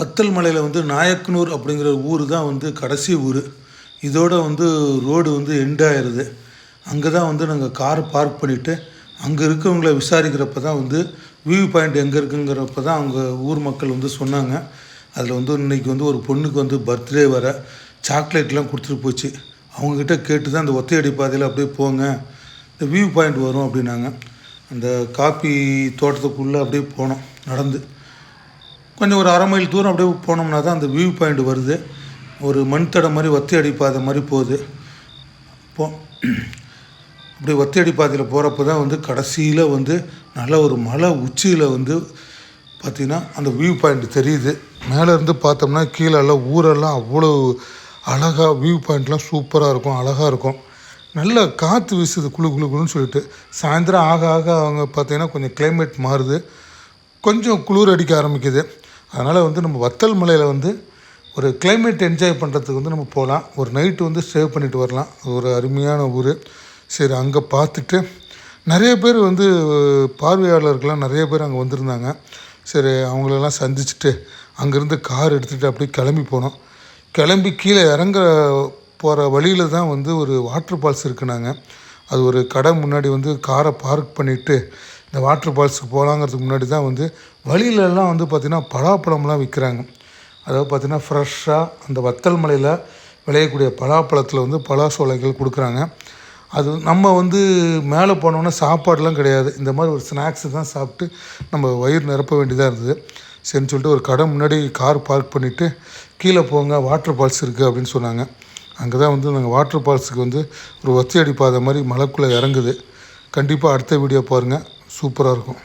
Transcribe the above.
வத்தல் மலையில் வந்து நாயக்கனூர் அப்படிங்கிற ஊர் தான் வந்து கடைசி ஊர். இதோட வந்து ரோடு வந்து எண்ட் ஆயிடுது அங்கே தான் வந்து நாங்கள் கார் பார்க் பண்ணிவிட்டு அங்கே இருக்கவங்கள விசாரிக்கிறப்ப தான் வந்து வியூ பாயிண்ட் எங்கே இருக்குங்கிறப்ப தான் அவங்க ஊர் மக்கள் வந்து சொன்னாங்க. அதில் வந்து இன்னைக்கு வந்து ஒரு பொண்ணுக்கு வந்து பர்த்டே வர சாக்லேட்லாம் கொடுத்துட்டு போச்சு. அவங்கக்கிட்ட கேட்டு தான் அந்த ஒத்தையடி பாதையில் அப்படியே போங்க இந்த வியூ பாயிண்ட் வரும் அப்படின்னாங்க. அந்த காப்பி தோட்டத்துக்குள்ளே அப்படியே போனோம் நடந்து. கொஞ்சம் ஒரு அரை மைல் தூரம் அப்படியே போனோம்னா தான் அந்த வியூ பாயிண்ட் வருது. ஒரு மண் தடை மாதிரி ஒத்தி அடிப்பாத பாதை மாதிரி போகுது. போ அப்படி ஒத்தி அடிப்பாதையில் போகிறப்ப தான் வந்து கடைசியில் வந்து நல்ல ஒரு மலை உச்சியில் வந்து பார்த்திங்கன்னா அந்த வியூ பாயிண்ட் தெரியுது. மேலேருந்து பார்த்தோம்னா கீழே எல்லாம் ஊரெல்லாம் அவ்வளோ அழகாக வியூ பாயிண்ட்லாம் சூப்பராக இருக்கும் அழகாக இருக்கும். நல்ல காற்று வீசுது குளு குழு குளுன்னு சொல்லிட்டு. சாயந்தரம் ஆக ஆக அவங்க பார்த்திங்கன்னா கொஞ்சம் கிளைமேட் மாறுது. கொஞ்சம் குளிர் அடிக்க ஆரம்பிக்குது. அதனால் வந்து நம்ம வத்தல் மலையில் வந்து ஒரு கிளைமேட் என்ஜாய் பண்ணுறதுக்கு வந்து நம்ம போகலாம் ஒரு நைட்டு வந்து ஸ்டே பண்ணிட்டு வரலாம். ஒரு அருமையான ஊர். சரி அங்கே பார்த்துட்டு நிறைய பேர் வந்து பார்வையாளர்கள்லாம் நிறைய பேர் அங்கே வந்திருந்தாங்க. சரி அவங்களெல்லாம் சந்திச்சுட்டு அங்கேருந்து கார் எடுத்துகிட்டு அப்படியே கிளம்பி போனோம். கிளம்பி கீழே இறங்க போகிற வழியில் தான் வந்து ஒரு வாட்டர் ஃபால்ஸ் இருக்குனாங்க. அது ஒரு கடை முன்னாடி வந்து காரை பார்க் பண்ணிவிட்டு இந்த வாட்டர் ஃபால்ஸுக்கு போகலாங்கிறதுக்கு முன்னாடி தான் வந்து வழியிலலாம் வந்து பார்த்திங்கன்னா பலாப்பழம்லாம் விற்கிறாங்க அதாவது பார்த்திங்கன்னா ஃப்ரெஷ்ஷாக அந்த வத்தல் மலையில் விளையக்கூடிய பலாப்பழத்தில் வந்து பலாசோலைகள் கொடுக்குறாங்க. அது நம்ம வந்து மேலே போனோன்னா சாப்பாடெலாம் கிடையாது. இந்த மாதிரி ஒரு ஸ்நாக்ஸு தான் சாப்பிட்டு நம்ம வயிறு நிரப்ப வேண்டியதாக இருந்தது. சரின்னு சொல்லிட்டு ஒரு கடை முன்னாடி கார் பார்க் பண்ணிவிட்டு கீழே போங்க வாட்டர் ஃபால்ஸ் இருக்குது அப்படின்னு சொன்னாங்க. அங்கே தான் வந்து நாங்கள் வாட்டர் ஃபால்ஸுக்கு வந்து ஒரு ஒத்தையடி பாதை மாதிரி மலைக்குள்ளே இறங்குது. கண்டிப்பாக அடுத்த வீடியோ பாருங்கள் சூப்பராக இருக்கும்.